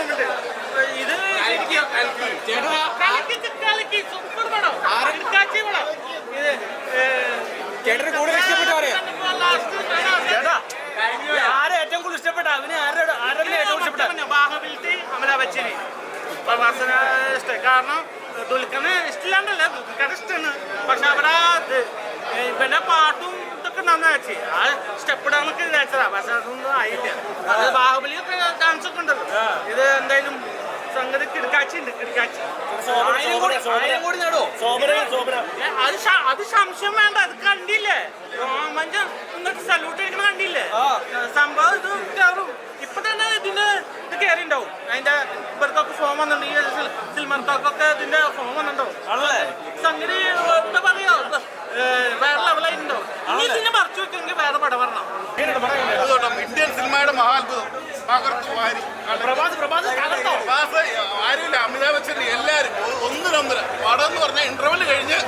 ഇത് ചേട്ടന് കൂടുതൽ ഇഷ്ടപ്പെട്ടവരെ ആരെ ഏറ്റവും കൂടുതൽ ഇഷ്ടപ്പെട്ട? അവന് ആരുടെ ആരുടെ ഏറ്റവും ഇഷ്ടപ്പെട്ട? ബാഹബിലിറ്റി അമല ബച്ചന് കാരണം ദുൽഖന് ഇഷ്ടമില്ലാണ്ടല്ല ദുൽഖന് ഇഷ്ടമാണ്. പക്ഷെ അവിടെ പിന്നെ പാട്ടും ഇതൊക്കെ നന്നായി ആ സ്റ്റെപ്പ് ഇടാന്നൊക്കെ വിചാരിച്ചതാ പക്ഷെ അതൊന്നും ആയില്ല. അത് ബാഹുബലിയൊക്കെ ഡാൻസ് ഒക്കെ ഉണ്ടല്ലോ. ഇത് എന്തായാലും സംഗതി കിടക്കാച്ചി ഉണ്ട് കിടക്കാച്ചി. ആയിരം കോടി ആയിരം കോടി നേടോ അത് അത് സംശയം വേണ്ട അത് കണ്ടില്ലേ? മഞ്ചം എന്നിട്ട് സല്യൂട്ട് അടിക്കണ കണ്ടില്ലേ? സംഭവം ഇത് കയറും ഇപ്പൊ തന്നെ ഇതിന് ഇത് കയറി ഉണ്ടാവും അതിന്റെ ഇവർക്കൊക്കെ ഫോം വന്നിട്ടുണ്ട് ഈ സിൽ- സിൽമർക്കൊക്കെ ഇതിന്റെ ഫോം വന്നിട്ടുണ്ടാവും. സംഗതി എന്താ പറയാ? വേറെ ലെവലായിട്ടുണ്ടാവും ഇനി ഇതിനെ മറച്ചു വെക്കെങ്കിൽ വേറെ പടം വരണം എങ്ങനെയുണ്ട് പറയാൻ അത്കൊണ്ടും സിനിമയുടെ മഹാത്ഭുതം. പകർത്തു വാരി പ്രഭാസ് ആരുമില്ല. അമിതാഭ് ബച്ചൻ എല്ലാവരും ഒ- ഒന്നിനൊന്നര പടം എന്ന് പറഞ്ഞാൽ ഇന്റർവെൽ കഴിഞ്ഞ്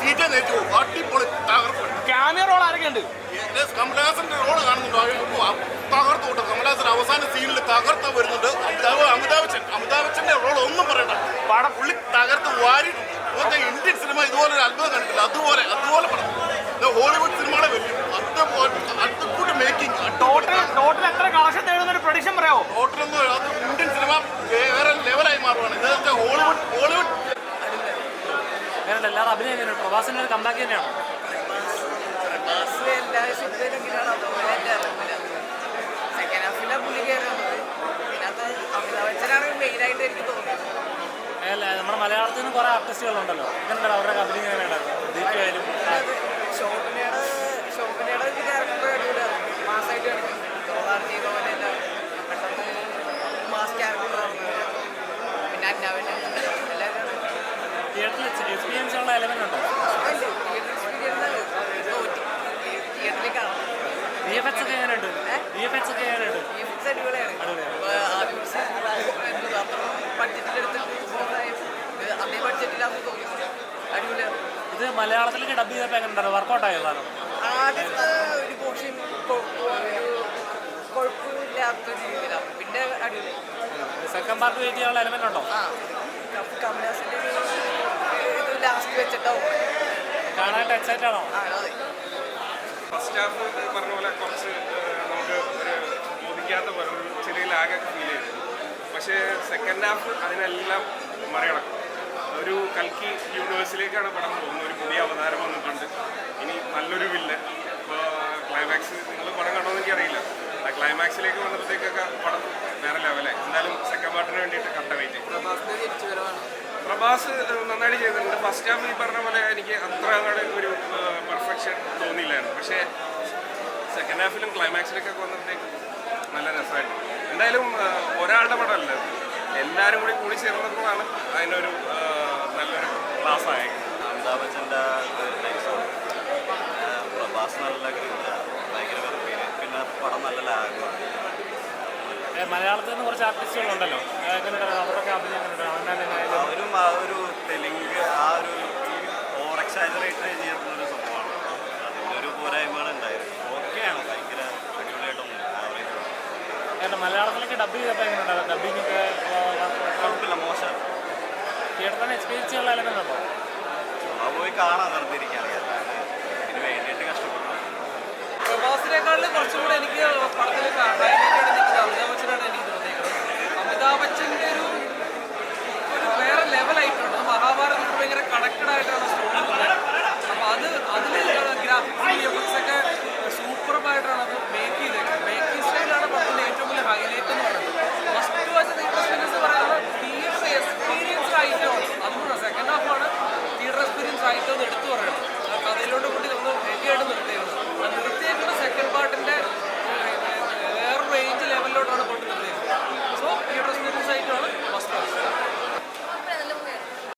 സീറ്റ് നേച്ചു അട്ടിപ്പൊളി തകർപ്പ് ക്യാമിയ റോൾ ആരൊക്കെ ഉണ്ട്? കമലഹാസന്റെ റോൾ കാണുന്നുണ്ടോ. തകർത്തു കൂട്ടും കമലഹാസൻ അവസാന സീനിൽ തകർത്ത വരുന്നുണ്ട്. അമിതാഭ് അമിതാഭ് ബച്ചൻ അമിതാഭ് ബച്ചന്റെ റോൾ ഒന്നും പറയണ്ട. പടം പുള്ളി തകർത്ത് വാരി ഇപ്പോഴത്തെ ഇന്ത്യൻ സിനിമ ഇതുപോലെ ഒരു അത്ഭുതം കണ്ടിട്ടില്ല. അതുപോലെ അതുപോലെ പടം. ഹോളിവുഡ് സിനിമകളെ ടോട്ടൽ ടോട്ടൽ എത്ര കളക്ഷൻ നേടുന്ന പ്രൊഡിക്ഷൻ പറയാവോ ടോട്ടലൊന്നും അത് ഇന്ത്യൻ സിനിമ വേറെ ലെവലായി മാറുവാണ് ഇത് ഹോളിവുഡ് ഹോളിവുഡ് എങ്ങനെയുണ്ട് എല്ലാവരും അഭിനയം പ്രഭാസിന്റെ ഒരു കമ്പാക്ക് തന്നെയാണ് സെക്കൻഡ് ഹാഫിലെ പുള്ളി കയറുന്നത് ഇതിനകത്ത് അമിതാഭ് എനിക്ക് തോന്നിയത് അല്ല നമ്മുടെ മലയാളത്തിൽ നിന്ന് കുറെ ആർട്ടിസ്റ്റുകളുണ്ടല്ലോ എങ്ങനെയുണ്ട് അവരുടെ അഭിനയം എങ്ങനെയുണ്ടായിരുന്നു ദീപ് ആയാലും അത് തിയേറ്ററിൽ എക്സ്പീരിയൻസ് ഉള്ള എലമെന്റ് ഉണ്ടോ? ബി എഫ് എക്സ് ഒക്കെ എങ്ങനെയുണ്ട്? ബി എഫ് എക്സ് ഒക്കെ എങ്ങനെയുണ്ട്? ഇത് മലയാളത്തിലേക്ക് ഡബ് ചെയ്തപ്പോൾ എങ്ങനെയുണ്ടായിരുന്നു? വർക്കൗട്ട് ആയോ സാധനം? ആദ്യത്തെ ഒരു പോർഷൻ ഒരു കുഴപ്പമില്ലാത്ത രീതിയിലാണ് പിന്നെ അടിപൊളി സെക്കൻഡ് പാർട്ട് വെയിറ്റ് ചെയ്യാനുള്ള എലമെന്റ് ഉണ്ടോ? കമലാസിന്റെ ഒരു ലാസ്റ്റ് വെച്ചിട്ടോ കാണാൻ എക്സൈറ്റ് ആണോ? അതെ ഫസ്റ്റ് ഹാഫ് പറഞ്ഞ പോലെ കുറച്ച് നമുക്ക് ഒരു ബോധിക്കാത്ത പോലെ ഒരു ചെറിയ ലാഗൊക്കെ ഫീൽ ചെയ്തു. പക്ഷേ സെക്കൻഡ് ഹാഫ് അതിനെല്ലാം മറികടക്കും. ഒരു കൽക്കി യൂണിവേഴ്സിലേക്കാണ് പടം പോകുന്നത്. ഒരു പുതിയ അവതാരം വന്നിട്ടുണ്ട് ഇനി നല്ലൊരു വില്ല ഇപ്പോൾ ക്ലൈമാക്സ് നിങ്ങൾ പടം കണ്ടോന്ന് എനിക്കറിയില്ല ആ ക്ലൈമാക്സിലേക്ക് വന്നപ്പോഴത്തേക്കൊക്കെ പടം വേറെ ലെവലായി എന്തായാലും സെക്കൻഡ് പാർട്ടിന് വേണ്ടിയിട്ട് കണ്ട വെയിറ്റ് പ്രഭാസ് ഏഹ്, നന്നായിട്ട് ചെയ്തിട്ടുണ്ട്. ഫസ്റ്റ് ഹാഫ് ഈ പറഞ്ഞ പോലെ എനിക്ക് അത്ര ഒരു പെർഫെക്ഷൻ തോന്നിയില്ലായിരുന്നു. പക്ഷേ സെക്കൻഡ് ഹാഫിലും ക്ലൈമാക്സിലൊക്കെ വന്നപ്പോഴത്തേക്കും നല്ല രസമായിട്ട്. എന്തായാലും ഒരാളുടെ പടമല്ല. എല്ലാവരും കൂടി കൂടി ചേർന്നപ്പോഴാണ് അതിനൊരു ഒരു നല്ലൊരു ക്ലാസ് ആയത്. അമിതാഭ് ബച്ചന്റെ പ്രഭാസ് നല്ല ഭയങ്കര വെറുപ്പീര് പിന്നെ പടം നല്ല ലാഗാണ് മലയാളത്തിൽ നിന്ന് കുറച്ച് ആർട്ടിസ്റ്റുകളുണ്ടല്ലോ അവരൊക്കെ അഭിനയം അങ്ങനെ എങ്ങനെ മലയാളത്തിലൊക്കെ ഡബ് ചെയ്തപ്പോൾ എങ്ങനെയുണ്ടാവും ഡബിങ്ങൊക്കെ കുഴപ്പമില്ല മോശം. തിയേറ്ററിന് എക്സ്പീരിയൻസ് ചെയ്യാനുള്ള എലമെന്റ് ഉണ്ടോ? പോയി കാണാൻ കഷ്ടപ്പെട്ടു. പ്രഭാസിനേക്കാളും കുറച്ചും കൂടെ എനിക്ക് പടത്തിൽ